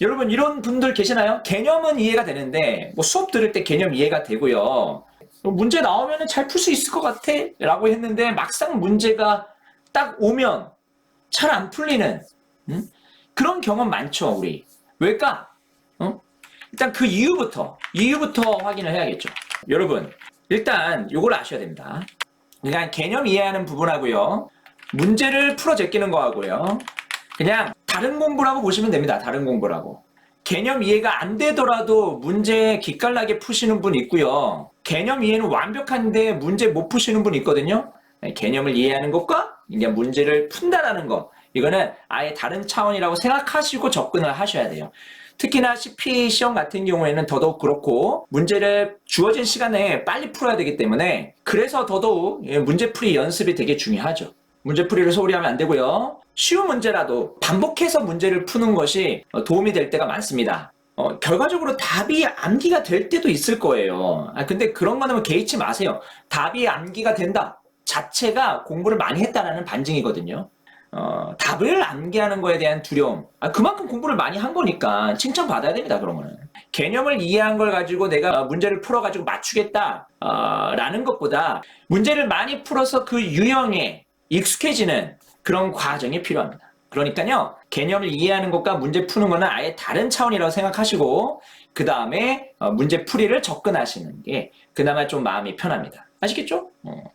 여러분 이런 분들 계시나요? 개념은 이해가 되는데 뭐 수업 들을 때 개념 이해가 되고요. 문제 나오면 잘 풀 수 있을 것 같아 라고 했는데 막상 문제가 딱 오면 잘 안 풀리는 음? 그런 경험 많죠 우리 왜일까? 어? 일단 그 이유부터 이유부터 확인을 해야겠죠 여러분 일단 요걸 아셔야 됩니다 그냥 개념 이해하는 부분하고요 문제를 풀어 제끼는 거하고요 그냥 다른 공부라고 보시면 됩니다 다른 공부라고 개념 이해가 안 되더라도 문제 기깔나게 푸시는 분 있고요. 개념 이해는 완벽한데 문제 못 푸시는 분 있거든요. 네, 개념을 이해하는 것과 이제 문제를 푼다라는 거. 이거는 아예 다른 차원이라고 생각하시고 접근을 하셔야 돼요. 특히나 CP 시험 같은 경우에는 더더욱 그렇고 문제를 주어진 시간에 빨리 풀어야 되기 때문에 그래서 더더욱 예, 문제풀이 연습이 되게 중요하죠. 문제풀이를 소홀히 하면 안 되고요. 쉬운 문제라도 반복해서 문제를 푸는 것이 어, 도움이 될 때가 많습니다. 어, 결과적으로 답이 암기가 될 때도 있을 거예요. 아, 근데 그런 거는 개의치 마세요. 답이 암기가 된다 자체가 공부를 많이 했다라는 반증이거든요. 어, 답을 암기하는 거에 대한 두려움. 아, 그만큼 공부를 많이 한 거니까 칭찬받아야 됩니다, 그런 거는. 개념을 이해한 걸 가지고 내가 어, 문제를 풀어가지고 맞추겠다, 어, 라는 것보다 문제를 많이 풀어서 그 유형에 익숙해지는 그런 과정이 필요합니다. 그러니까요, 개념을 이해하는 것과 문제 푸는 거는 아예 다른 차원이라고 생각하시고, 그 다음에 문제 풀이를 접근하시는 게 그나마 좀 마음이 편합니다. 아시겠죠? 어.